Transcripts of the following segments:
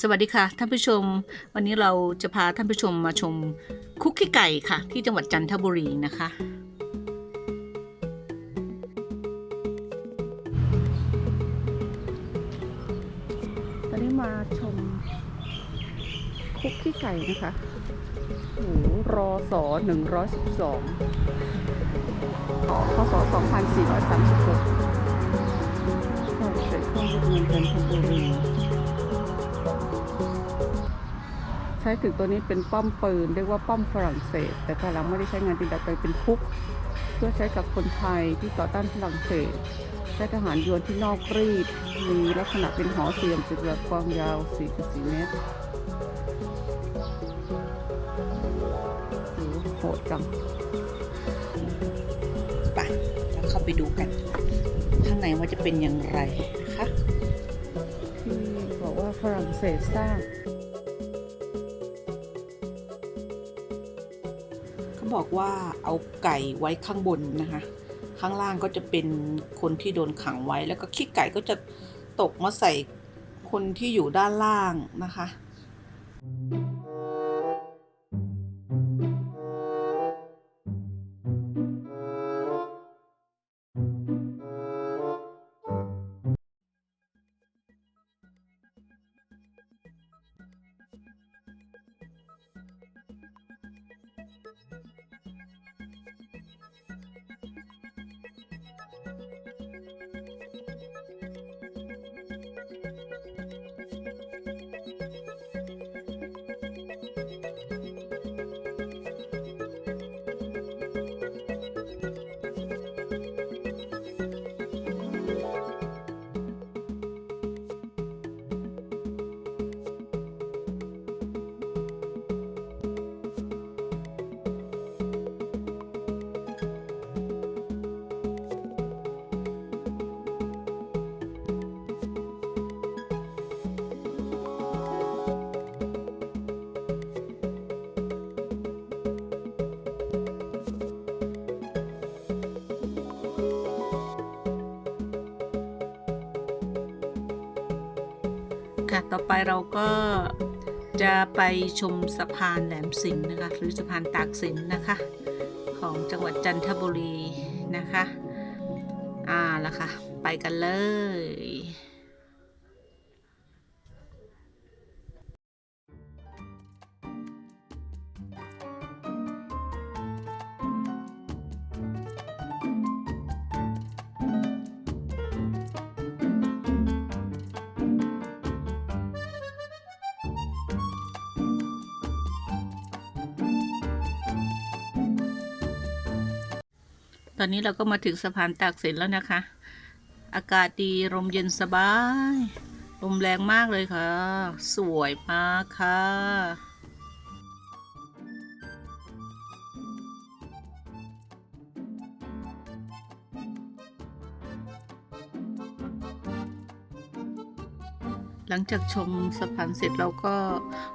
สวัสดีค่ะท่านผู้ชม วันนี้เราจะพาท่านผู้ชมมาชมคุกขี้ไก่ค่ะ ที่จังหวัดจันทบุรีนะคะ ตอนนี้มาชมคุกขี้ไก่นะคะโอ้รอสอ112พศ2436 ช้ถึงตัวนี้เป็นป้อมปืน เรียกว่าป้อมฝรั่งเศส แต่ภายหลังไม่ได้ใช้งานจริงแต่ไปเป็นคุก เพื่อใช้กับคนไทยที่ต่อต้านฝรั่งเศสใช้ทหารยวนที่นอกรีดมีลักษณะเป็นหอเสียมจุดระความยาว 4.4 เมตรโอ้โหโหดจังไปเราเข้าไปดูกัน ข้างในว่าจะเป็นอย่างไรนะคะที่บอกว่าฝรั่งเศสสร้าง บอกว่าเอาไก่ไว้ข้างบนนะคะ ข้างล่างก็จะเป็นคนที่โดนขังไว้ แล้วก็ขี้ไก่ก็จะตกมาใส่คนที่อยู่ด้านล่างนะคะ ค่ะ ต่อไปเราก็จะไปชมสะพานแหลมสิงห์นะคะ หรือสะพานตากสินนะคะ ของจังหวัดจันทบุรีนะคะ อ่าละค่ะ ไปกันเลย ตอนนี้เราก็มาถึงสะพานตากสินแล้วนะคะ อากาศดีลมเย็นสบาย ลมแรงมากเลยค่ะ สวยมากค่ะหลังจากชมสะพานเสร็จเราก็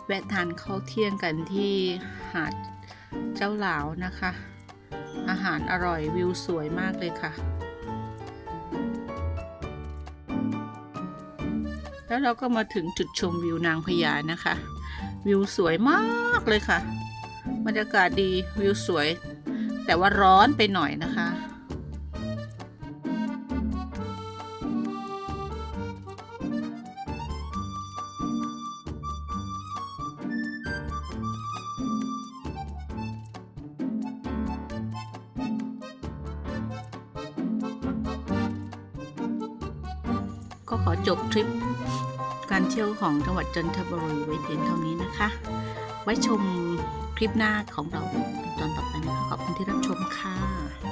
แวะทานข้าวเที่ยงกันที่หาดเจ้าหลาวนะคะ อาหารอร่อยวิวสวยมากเลยค่ะ แล้วเราก็มาถึงจุดชมวิวนางพญานะคะ วิวสวยมากเลยค่ะ บรรยากาศดีวิวสวย แต่ว่าร้อนไปหน่อยนะคะ ก็ขอจบทริปการเที่ยวของจังหวัดจันทบุรีไว้เพียงเท่านี้นะคะ ไว้ชมคลิปหน้าของเราตอนต่อไปนะคะขอบคุณที่รับชมค่ะ